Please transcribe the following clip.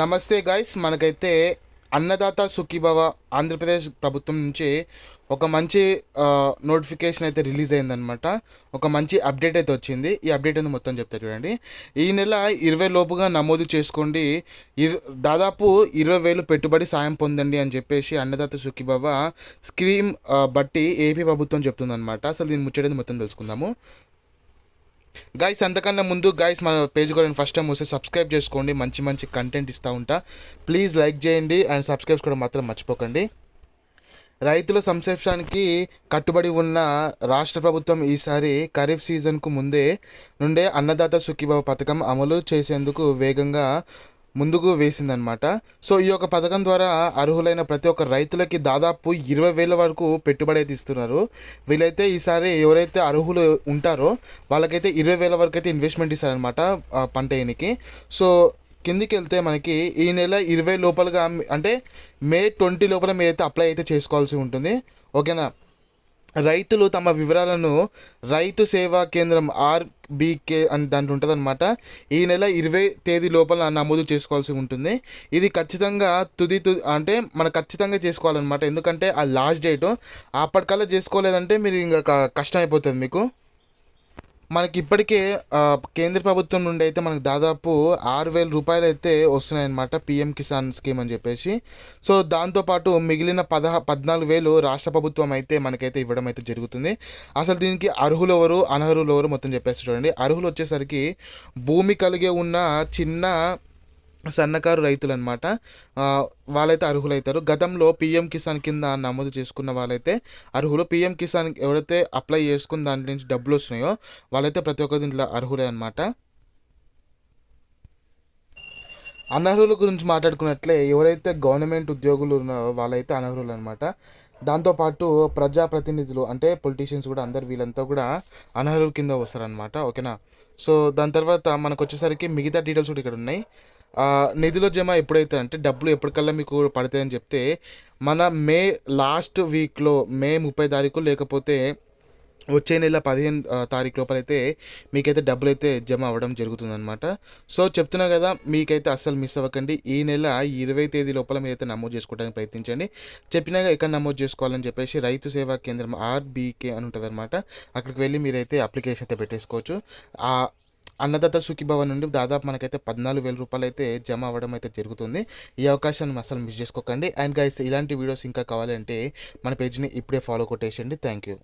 నమస్తే గైస్ మనకైతే అన్నదాత సుఖీభవ ఆంధ్రప్రదేశ్ ప్రభుత్వం నుంచి ఒక మంచి నోటిఫికేషన్ అయితే రిలీజ్ అయిందనమాట ఒక మంచి అప్డేట్ అయితే వచ్చింది. ఈ అప్డేట్ అనేది మొత్తం చెప్తా చూడండి. ఈ నెల ఇరవై లోపుగా నమోదు చేసుకోండి. ఇర్ దాదాపు ఇరవై వేలు పెట్టుబడి సాయం పొందండి అని చెప్పేసి అన్నదాత సుఖీభవ స్కీమ్ బట్టి ఏపీ ప్రభుత్వం చెప్తుందనమాట అసలు దీని ముచ్చటది మొత్తం తెలుసుకుందాము. గాయస్ అంతకన్నా ముందు గైస్ మన పేజ్ కూడా ఫస్ట్ టైం వస్తే సబ్స్క్రైబ్ చేసుకోండి. మంచి మంచి కంటెంట్ ఇస్తూ ఉంటా. ప్లీజ్ లైక్ చేయండి అండ్ సబ్స్క్రైబ్ కూడా మాత్రం మర్చిపోకండి. రైతుల సంక్షేమానికి కట్టుబడి ఉన్న రాష్ట్ర ప్రభుత్వం ఈసారి ఖరీఫ్ సీజన్కు ముందే నుండే అన్నదాత సుఖీభావ పథకం అమలు చేసేందుకు వేగంగా ముందుకు వేసిందనమాట సో ఈ యొక్క పథకం ద్వారా అర్హులైన ప్రతి ఒక్క రైతులకి దాదాపు ఇరవై వేల వరకు పెట్టుబడి అయితే ఇస్తున్నారు. వీళ్ళైతే ఈసారి ఎవరైతే అర్హులు ఉంటారో వాళ్ళకైతే ఇరవై వేల వరకు అయితే ఇన్వెస్ట్మెంట్ ఇస్తారనమాట పంట వేయనికి సో కిందికి వెళ్తే మనకి ఈ నెల ఇరవై లోపలగా అంటే మే ట్వంటీ లోపల మీరైతే అప్లై అయితే చేసుకోవాల్సి ఉంటుంది. ఓకేనా? రైతులు తమ వివరాలను రైతు సేవా కేంద్రం ఆర్బీకే అని దాంట్లో ఉంటుంది ఈ నెల ఇరవై తేదీ లోపల నమోదు చేసుకోవాల్సి ఉంటుంది. ఇది ఖచ్చితంగా తుది తుది అంటే మనం ఖచ్చితంగా చేసుకోవాలన్నమాట. ఎందుకంటే ఆ లాస్ట్ డేటు అప్పటికల్లా చేసుకోలేదంటే మీరు ఇంకా కష్టం అయిపోతుంది మీకు. మనకి ఇప్పటికే కేంద్ర ప్రభుత్వం నుండి అయితే మనకు దాదాపు ఆరు వేల రూపాయలు అయితే వస్తున్నాయన్నమాట పిఎం కిసాన్ స్కీమ్ అని చెప్పేసి. సో దాంతోపాటు మిగిలిన పదహ పద్నాలుగు వేలు రాష్ట్ర ప్రభుత్వం అయితే మనకైతే ఇవ్వడం అయితే జరుగుతుంది. అసలు దీనికి అర్హులు ఎవరు అనర్హులు ఎవరు మొత్తం చెప్పేసి చూడండి. అర్హులు వచ్చేసరికి భూమి కలిగి ఉన్న చిన్న సన్నకారు రైతులు అనమాట వాళ్ళైతే అర్హులవుతారు గతంలో పిఎం కిసాన్ కింద నమోదు చేసుకున్న వాళ్ళైతే అర్హులు. పిఎం కిసాన్ ఎవరైతే అప్లై చేసుకున్న దాంట్లో నుంచి డబ్బులు వస్తున్నాయో వాళ్ళైతే ప్రతి ఒక్క దీంట్లో అర్హులే అనమాట అనర్హుల గురించి మాట్లాడుకున్నట్లే ఎవరైతే గవర్నమెంట్ ఉద్యోగులు ఉన్నారో వాళ్ళైతే అనర్హులు అనమాట దాంతోపాటు ప్రజాప్రతినిధులు అంటే పొలిటీషియన్స్ కూడా అందరు వీళ్ళంతా కూడా అనర్హుల కింద వస్తారనమాట ఓకేనా? సో దాని తర్వాత మనకు వచ్చేసరికి మిగతా డీటెయిల్స్ కూడా ఇక్కడ ఉన్నాయి. నిధుల జమ ఎప్పుడైతే అంటే డబ్బులు ఎప్పటికల్లా మీకు పడతాయని చెప్తే మన మే లాస్ట్ వీక్లో మే ముప్పై తారీఖు లేకపోతే వచ్చే నెల పదిహేను తారీఖు లోపల అయితే మీకైతే డబ్బులు అయితే జమ అవ్వడం జరుగుతుందన్నమాట. సో చెప్తున్నా కదా మీకైతే అస్సలు మిస్ అవ్వకండి. ఈ నెల ఇరవై తేదీ లోపల మీరైతే నమోదు చేసుకోవడానికి ప్రయత్నించండి. చెప్పినాక ఎక్కడ నమోదు చేసుకోవాలని చెప్పేసి రైతు సేవా కేంద్రం ఆర్బీకే అని ఉంటుంది అనమాట అక్కడికి వెళ్ళి మీరైతే అప్లికేషన్ అయితే పెట్టేసుకోవచ్చు. ఆ అన్నదాత సుఖీభవన్ నుండి దాదాపు మనకైతే పద్నాలుగు వేల రూపాయలు అయితే జమ అవ్వడం అయితే జరుగుతుంది. ఈ అవకాశాన్ని అసలు మిస్ చేసుకోకండి. అండ్ గైస్ ఇలాంటి వీడియోస్ ఇంకా కావాలంటే మన పేజ్ని ఇప్పుడే ఫాలో కొట్టేసండి థ్యాంక్ యూ.